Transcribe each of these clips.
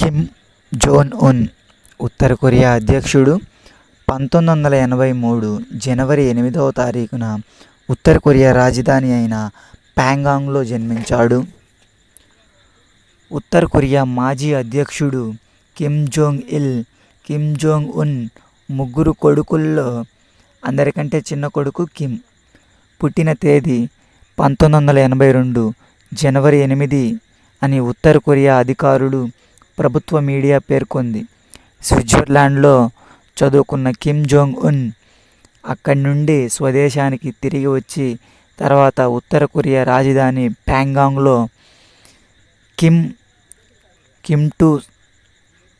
Kim zone ఉన్ ఉత్తర Korea అధ్యక్షుడు పంతొమ్మిది వందల ఎనభై మూడు జనవరి ఎనిమిదవ తారీఖున ఉత్తర కొరియా రాజధాని అయిన ప్యాంగాంగ్లో జన్మించాడు. ఉత్తర కొరియా మాజీ అధ్యక్షుడు Kim Jong Il Kim Jong Un ముగ్గురు కొడుకుల్లో అందరికంటే చిన్న కొడుకు కిమ్. పుట్టిన తేదీ పంతొమ్మిది వందల ఎనభై రెండు జనవరి ఎనిమిది అని ఉత్తర కొరియా అధికారులు ప్రభుత్వ మీడియా పేర్కొంది. స్విట్జర్లాండ్లో చదువుకున్న కిమ్ జోంగ్ ఉన్ అక్కడి నుండి స్వదేశానికి తిరిగి వచ్చి తర్వాత ఉత్తర కొరియా రాజధాని ప్యాంగాంగ్లో కిమ్ కిమ్ టు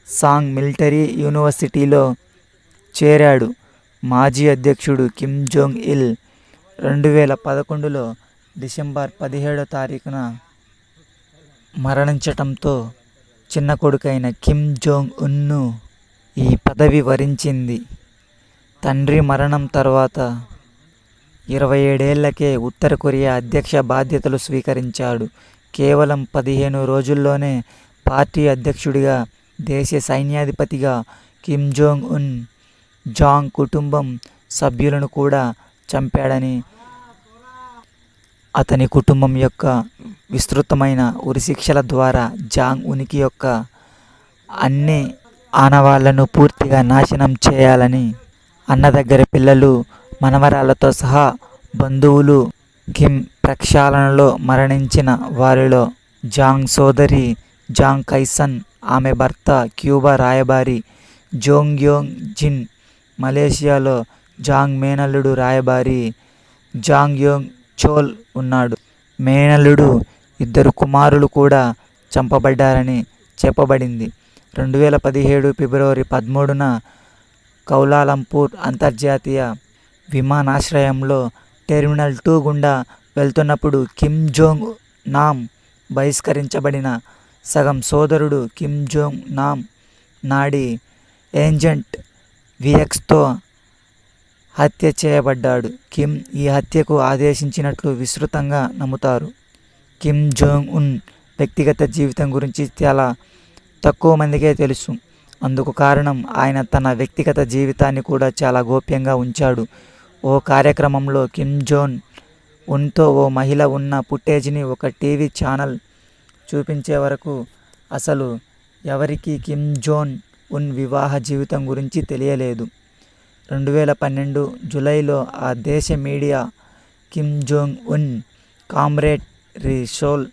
సాంగ్ మిలిటరీ యూనివర్సిటీలో చేరాడు. మాజీ అధ్యక్షుడు కిమ్ జోంగ్ ఇల్ రెండు వేల పదకొండులో డిసెంబర్ పదిహేడో తారీఖున మరణించటంతో చిన్న కొడుకైన కిమ్ జోంగ్ ఉన్ను ఈ పదవి వరించింది. తండ్రి మరణం తర్వాత ఇరవై ఏడేళ్ళకే ఉత్తర కొరియా అధ్యక్ష బాధ్యతలు స్వీకరించాడు. కేవలం పదిహేను రోజుల్లోనే పార్టీ అధ్యక్షుడిగా దేశ సైన్యాధిపతిగా కిమ్ జోంగ్ ఉన్ జాంగ్ కుటుంబం సభ్యులను కూడా చంపాడని అతని కుటుంబం యొక్క విస్తృతమైన ఉరిశిక్షల ద్వారా జాంగ్ ఉనికి యొక్క అన్ని ఆనవాళ్ళను పూర్తిగా నాశనం చేయాలని అన్న దగ్గర పిల్లలు మనవరాలతో సహా బంధువులు కిమ్ ప్రక్షాళనలో మరణించిన వారిలో జాంగ్ సోదరి జాంగ్ కైసన్ ఆమె భర్త క్యూబా రాయబారి జోంగ్ యోంగ్ జిన్ మలేషియాలో జాంగ్ మేనల్లుడు రాయబారి జాంగ్ యోంగ్ చోల్ ఉన్నాడు. మేనలుడు ఇద్దరు కుమారులు కూడా చంపబడ్డారని చెప్పబడింది. రెండు వేల పదిహేడు ఫిబ్రవరి పదమూడున కౌలాలంపూర్ అంతర్జాతీయ విమానాశ్రయంలో టెర్మినల్ టూ గుండా వెళ్తున్నప్పుడు కిమ్ జోంగ్ నామ్ బహిష్కరించబడిన సగం సోదరుడు కిమ్ జోంగ్ నామ్ నాడి ఏంజెంట్ విఎక్స్తో హత్య చేయబడ్డాడు. కిమ్ ఈ హత్యకు ఆదేశించినట్లు విస్తృతంగా నమ్ముతారు. కిమ్ జోంగ్ ఉన్ వ్యక్తిగత జీవితం గురించి చాలా తక్కువ మందికే తెలుసు. అందుకు కారణం ఆయన తన వ్యక్తిగత జీవితాన్ని కూడా చాలా గోప్యంగా ఉంచాడు. ఓ కార్యక్రమంలో కిమ్ జోన్ ఉన్తో ఓ మహిళ ఉన్న ఫుటేజ్ని ఒక టీవీ ఛానల్ చూపించే వరకు అసలు ఎవరికి కిమ్ జోన్ ఉన్ వివాహ జీవితం గురించి తెలియలేదు. రెండు వేల పన్నెండు జూలైలో ఆ దేశ media Kim Jong Un comrade Ri Sol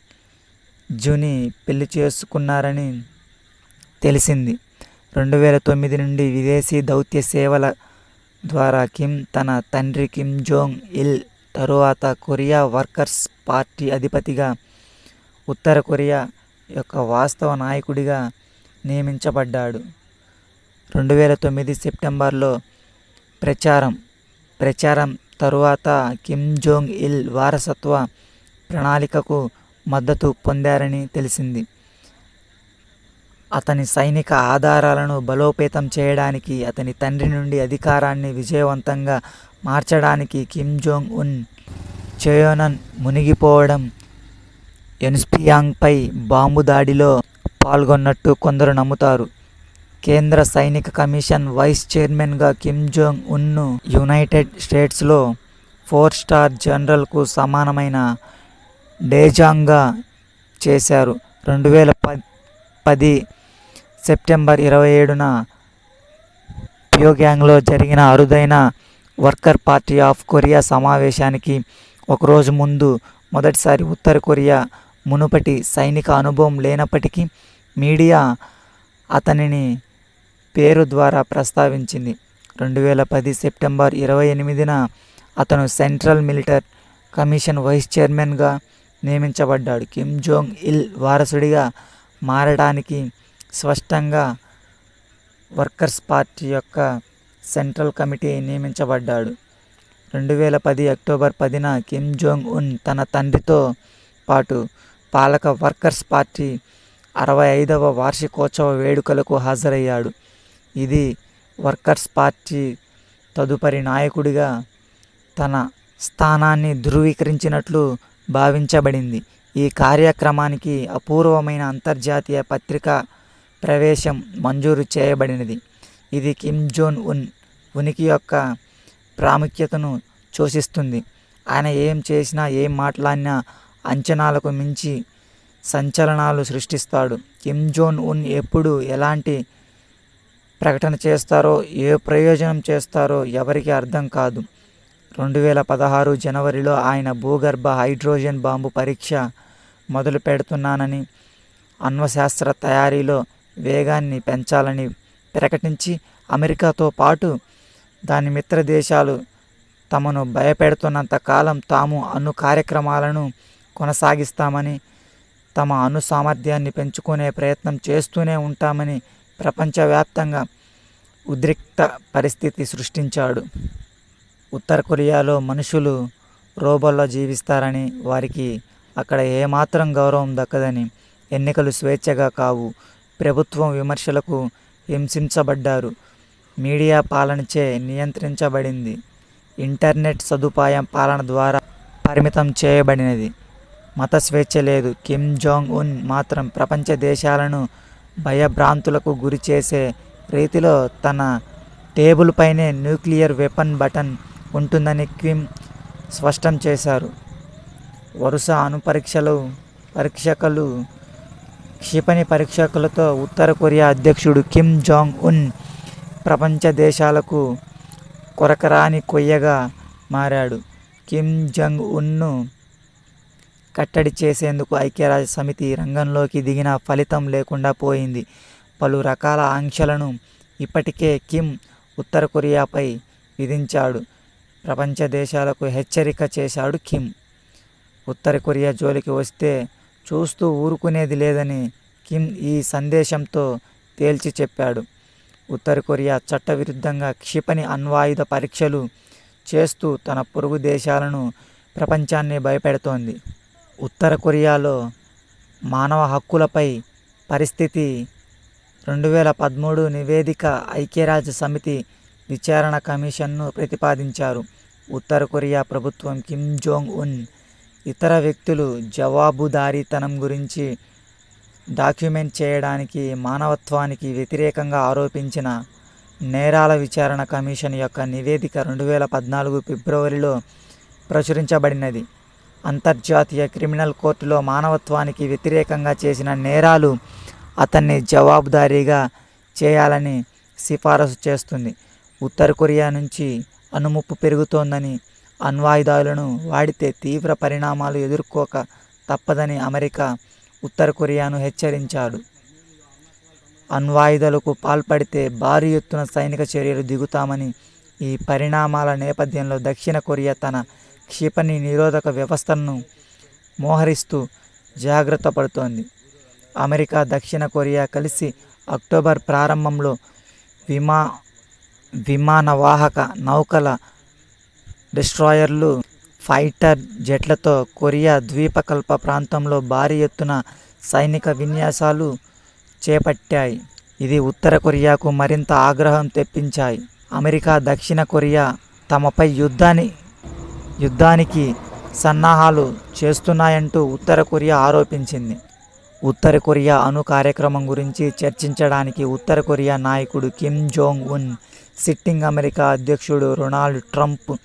Zuni పెళ్ళి చేసుకున్నారని తెలిసింది. రెండు వేల తొమ్మిది నుండి విదేశీ దౌత్య సేవల ద్వారా కిమ్ తన తండ్రి కిమ్ జోంగ్ ఇల్ తరువాత కొరియా వర్కర్స్ పార్టీ అధిపతిగా ఉత్తర కొరియా యొక్క వాస్తవ నాయకుడిగా నియమించబడ్డాడు. రెండు వేల తొమ్మిది సెప్టెంబర్లో ప్రచారం. ప్రచారం తరువాత కిమ్ జోంగ్ ఇల్ వారసత్వ ప్రణాళికకు మద్దతు పొందారని తెలిసింది. అతని సైనిక ఆధారాలను బలోపేతం చేయడానికి అతని తండ్రి నుండి అధికారాన్ని విజయవంతంగా మార్చడానికి కిమ్ జోంగ్ ఉన్ చేయోనన్ మునిగిపోవడం ఎన్స్పియాంగ్పై బాంబు దాడిలో పాల్గొన్నట్టు కొందరు నమ్ముతారు. కేంద్ర సైనిక కమిషన్ వైస్ చైర్మన్గా కిమ్ జోంగ్ ఉన్ను యునైటెడ్ స్టేట్స్లో ఫోర్ స్టార్ జనరల్కు సమానమైన డేజాంగ్గా చేశారు. రెండు వేల ప పది సెప్టెంబర్ ఇరవై ఏడున ప్యోగ్యాంగ్లో జరిగిన అరుదైన వర్కర్ పార్టీ ఆఫ్ కొరియా సమావేశానికి ఒకరోజు ముందు మొదటిసారి ఉత్తర కొరియా మునుపటి సైనిక అనుభవం లేనప్పటికీ మీడియా అతనిని పేరు ద్వారా ప్రస్తావించింది. రెండు వేల పది సెప్టెంబర్ ఇరవై ఎనిమిదిన అతను సెంట్రల్ మిలిటర్ కమిషన్ వైస్ చైర్మన్గా నియమించబడ్డాడు. కిమ్ జోంగ్ ఇల్ వారసుడిగా మారడానికి స్పష్టంగా వర్కర్స్ పార్టీ యొక్క సెంట్రల్ కమిటీ నియమించబడ్డాడు. రెండు వేల పది అక్టోబర్ పదిన కిమ్ జోంగ్ ఉన్ తన తండ్రితో పాటు పాలక వర్కర్స్ పార్టీ అరవై ఐదవ వార్షికోత్సవ వేడుకలకు హాజరయ్యాడు. ఇది వర్కర్స్ పార్టీ తదుపరి నాయకుడిగా తన స్థానాన్ని ధృవీకరించినట్లు భావించబడింది. ఈ కార్యక్రమానికి అపూర్వమైన అంతర్జాతీయ పత్రికా ప్రవేశం మంజూరు చేయబడినది. ఇది కిమ్ జోన్ ఉన్ ఉనికి యొక్క ప్రాముఖ్యతను సూచిస్తుంది ఆయన ఏం చేసినా ఏం మాట్లాడినా అంచనాలకు మించి సంచలనాలు సృష్టిస్తాడు. కిమ్ జోన్ ఉన్ ఎప్పుడు ఎలాంటి ప్రకటన చేస్తారో ఏ ప్రయోజనం చేస్తారో ఎవరికి అర్థం కాదు. రెండు వేల పదహారు జనవరిలో ఆయన భూగర్భ హైడ్రోజన్ బాంబు పరీక్ష మొదలు పెడుతున్నానని అణ్వశాస్త్ర తయారీలో వేగాన్ని పెంచాలని ప్రకటించి అమెరికాతో పాటు దాని మిత్ర దేశాలు తమను భయపెడుతున్నంత కాలం తాము అణు కార్యక్రమాలను కొనసాగిస్తామని తమ అణు సామర్థ్యాన్ని పెంచుకునే ప్రయత్నం చేస్తూనే ఉంటామని ప్రపంచవ్యాప్తంగా ఉద్రిక్త పరిస్థితి సృష్టించాడు. ఉత్తర కొరియాలో మనుషులు రోబోల్లో జీవిస్తారని వారికి అక్కడ ఏమాత్రం గౌరవం దక్కదని ఎన్నికలు స్వేచ్ఛగా కావు. ప్రభుత్వం విమర్శలకు హింసించబడ్డారు. మీడియా పాలనచే నియంత్రించబడింది. ఇంటర్నెట్ సదుపాయం పాలన ద్వారా పరిమితం చేయబడినది. మత స్వేచ్ఛ లేదు. కిమ్ జాంగ్ ఉన్ మాత్రం ప్రపంచ దేశాలను భయభ్రాంతులకు గురి చేసే రీతిలో తన టేబుల్ పైనే న్యూక్లియర్ వెపన్ బటన్ ఉంటుందని కిమ్ స్పష్టం చేశారు. వరుస అణుపరీక్షలు పరీక్షకులు క్షిపణి పరీక్షకులతో ఉత్తర కొరియా అధ్యక్షుడు కిమ్ జాంగ్ ఉన్ ప్రపంచ దేశాలకు కొరకరాని కొయ్యగా మారాడు. కిమ్ జంగ్ ఉన్ను కట్టడి చేసేందుకు ఐక్యరాజ్య సమితి రంగంలోకి దిగిన ఫలితం లేకుండా పోయింది. పలు రకాల ఆంక్షలను ఇప్పటికే కిమ్ ఉత్తర కొరియాపై విధించాడు. ప్రపంచ దేశాలకు హెచ్చరిక చేశాడు కిమ్. ఉత్తర కొరియా జోలికి వస్తే చూస్తూ ఊరుకునేది లేదని కిమ్ ఈ సందేశంతో తేల్చి చెప్పాడు. ఉత్తర కొరియా చట్టవిరుద్ధంగా క్షిపణి అణ్వాయుధ పరీక్షలు చేస్తూ తన పొరుగు దేశాలను ప్రపంచాన్ని భయపెడుతోంది. ఉత్తర కొరియాలో మానవ హక్కులపై పరిస్థితి రెండు వేల పదమూడు నివేదిక ఐక్యరాజ్య సమితి విచారణ కమిషన్ను ప్రతిపాదించారు. ఉత్తర కొరియా ప్రభుత్వం కిమ్ జోంగ్ ఉన్ ఇతర వ్యక్తులు జవాబుదారీతనం గురించి డాక్యుమెంట్ చేయడానికి మానవత్వానికి వ్యతిరేకంగా ఆరోపించిన నేరాల విచారణ కమిషన్ యొక్క నివేదిక రెండు వేల పద్నాలుగు ఫిబ్రవరిలో ప్రచురించబడినది. అంతర్జాతీయ క్రిమినల్ కోర్టులో మానవత్వానికి వ్యతిరేకంగా చేసిన నేరాలు అతన్ని జవాబుదారీగా చేయాలని సిఫారసు చేస్తుంది. ఉత్తర కొరియా నుంచి అనుముప్పు పెరుగుతోందని అణ్వాయుధాలను వాడితే తీవ్ర పరిణామాలు ఎదుర్కోక తప్పదని అమెరికా ఉత్తర కొరియాను హెచ్చరించాడు. అణ్వాయుధాలకు పాల్పడితే భారీ ఎత్తున సైనిక చర్యలు దిగుతామని ఈ పరిణామాల నేపథ్యంలో దక్షిణ కొరియా తన క్షిపణి నిరోధక వ్యవస్థను మోహరిస్తూ జాగ్రత్త పడుతోంది. అమెరికా దక్షిణ కొరియా కలిసి అక్టోబర్ ప్రారంభంలో విమా విమానవాహక నౌకల డిస్ట్రాయర్లు ఫైటర్ జెట్లతో కొరియా ద్వీపకల్ప ప్రాంతంలో భారీ ఎత్తున సైనిక విన్యాసాలు చేపట్టాయి. ఇది ఉత్తర కొరియాకు మరింత ఆగ్రహం తెప్పించాయి. అమెరికా దక్షిణ కొరియా తమపై యుద్ధాన్ని యుద్ధానికి సన్నాహాలు చేస్తున్నాయంటూ ఉత్తర కొరియా ఆరోపించింది. ఉత్తర కొరియా అణు కార్యక్రమం గురించి చర్చించడానికి ఉత్తర కొరియా నాయకుడు Kim Jong Un sitting America అధ్యక్షుడు రొనాల్డ్ ట్రంప్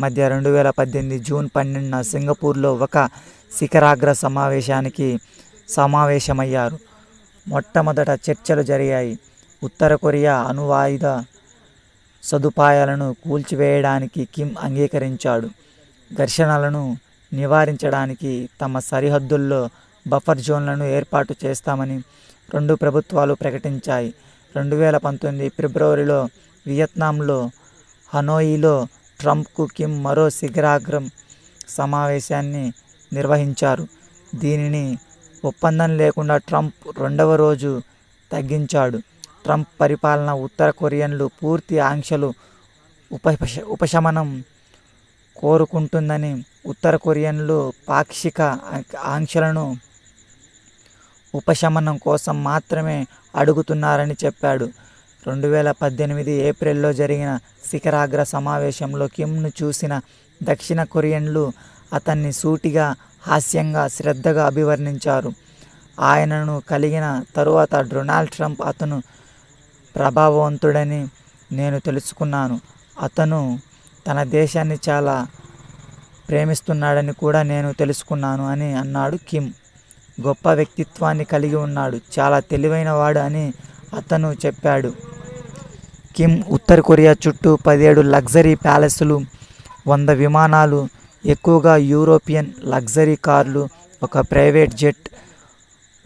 మధ్య రెండు వేల పద్దెనిమిది జూన్ పన్నెండున సింగపూర్లో ఒక శిఖరాగ్ర సమావేశానికి సమావేశమయ్యారు. మొట్టమొదట చర్చలు జరిగాయి. ఉత్తర కొరియా అణువాయుధ సదుపాయాలను కూల్చివేయడానికి కిమ్ అంగీకరించాడు. ఘర్షణలను నివారించడానికి తమ సరిహద్దుల్లో బఫర్ జోన్లను ఏర్పాటు చేస్తామని రెండు ప్రభుత్వాలు ప్రకటించాయి. రెండు వేల పంతొమ్మిది ఫిబ్రవరిలో వియత్నాంలో హనోయిలో ట్రంప్కు కిమ్ మరో శిఖరాగ్రం సమావేశాన్ని నిర్వహించారు. దీనిని ఒప్పందం లేకుండా ట్రంప్ రెండవ రోజు తగ్గించాడు. ట్రంప్ పరిపాలన ఉత్తర కొరియన్లు పూర్తి ఆంక్షలు ఉపశ ఉపశమనం కోరుకుంటుందని ఉత్తర కొరియన్లు పాక్షిక ఆంక్షలను ఉపశమనం కోసం మాత్రమే అడుగుతున్నారని చెప్పాడు. రెండు వేల పద్దెనిమిది ఏప్రిల్లో జరిగిన శిఖరాగ్ర సమావేశంలో కిమ్ను చూసిన దక్షిణ కొరియన్లు అతన్ని సూటిగా హాస్యంగా శ్రద్ధగా అభివర్ణించారు. ఆయనను కలిగిన తరువాత డొనాల్డ్ ట్రంప్ అతను ప్రభావవంతుడని నేను తెలుసుకున్నాను. అతను తన దేశాన్ని చాలా ప్రేమిస్తున్నాడని కూడా నేను తెలుసుకున్నాను అని అన్నాడు కిమ్. గొప్ప వ్యక్తిత్వాన్ని కలిగి ఉన్నాడు. చాలా తెలివైన వాడు అని అతను చెప్పాడు. కిమ్ ఉత్తర కొరియా చుట్టూ పదిహేడు లగ్జరీ ప్యాలెస్లు వంద విమానాలు ఎక్కువగా యూరోపియన్ లగ్జరీ కార్లు ఒక ప్రైవేట్ జెట్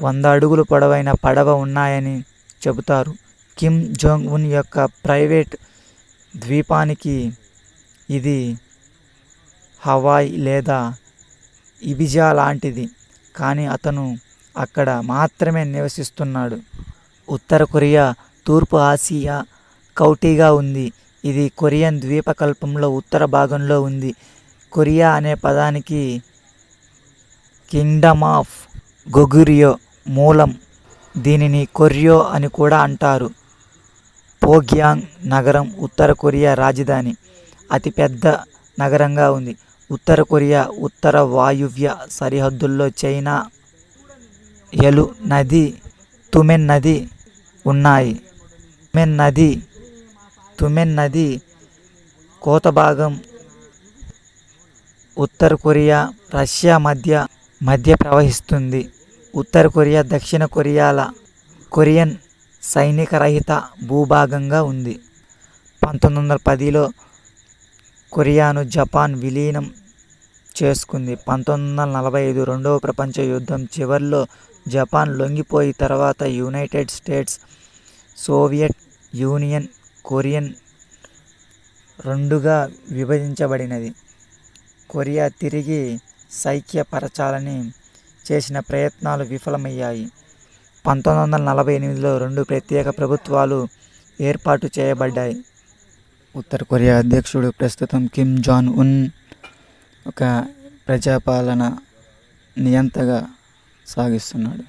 వంద అడుగులు పొడవైన పడవ ఉన్నాయని చెబుతారు. కిమ్ జోంగ్ ఉన్ యొక్క ప్రైవేట్ ద్వీపానికి ఇది హవాయ్ లేదా ఇబిజా లాంటిది. కానీ అతను అక్కడ మాత్రమే నివసిస్తున్నాడు. ఉత్తర కొరియా తూర్పు ఆసియా కౌటీగా ఉంది. ఇది కొరియన్ ద్వీపకల్పంలో ఉత్తర భాగంలో ఉంది. కొరియా అనే పదానికి కింగ్డమ్ ఆఫ్ గొగురియో మూలం. దీనిని కొరియో అని కూడా అంటారు. పోగ్యాంగ్ నగరం ఉత్తర కొరియా రాజధాని. అతిపెద్ద నగరంగా ఉంది. ఉత్తర కొరియా ఉత్తర వాయువ్య సరిహద్దుల్లో చైనా ఎలు నది తుమెన్ నది ఉన్నాయి. తుమెన్ నది తుమెన్ నది కోత భాగం ఉత్తర కొరియా రష్యా మధ్య మధ్య ప్రవహిస్తుంది. ఉత్తర కొరియా దక్షిణ కొరియాల కొరియన్ సైనిక రహిత భూభాగంగా ఉంది. పంతొమ్మిది వందల పదిలో కొరియాను జపాన్ విలీనం చేసుకుంది. పంతొమ్మిది వందల నలభై ఐదు రెండవ ప్రపంచ యుద్ధం చివరిలో జపాన్ లొంగిపోయి తర్వాత United States Soviet Union Korean రెండుగా విభజించబడినది. కొరియా తిరిగి సైక్యపరచాలని చేసిన ప్రయత్నాలు విఫలమయ్యాయి. పంతొమ్మిది వందల నలభై ఎనిమిదిలో రెండు ప్రత్యేక ప్రభుత్వాలు ఏర్పాటు చేయబడ్డాయి. ఉత్తర కొరియా అధ్యక్షుడు ప్రస్తుతం కిమ్ జాన్ ఉన్ ఒక ప్రజాపాలన నియంతగా సాగిస్తున్నాడు.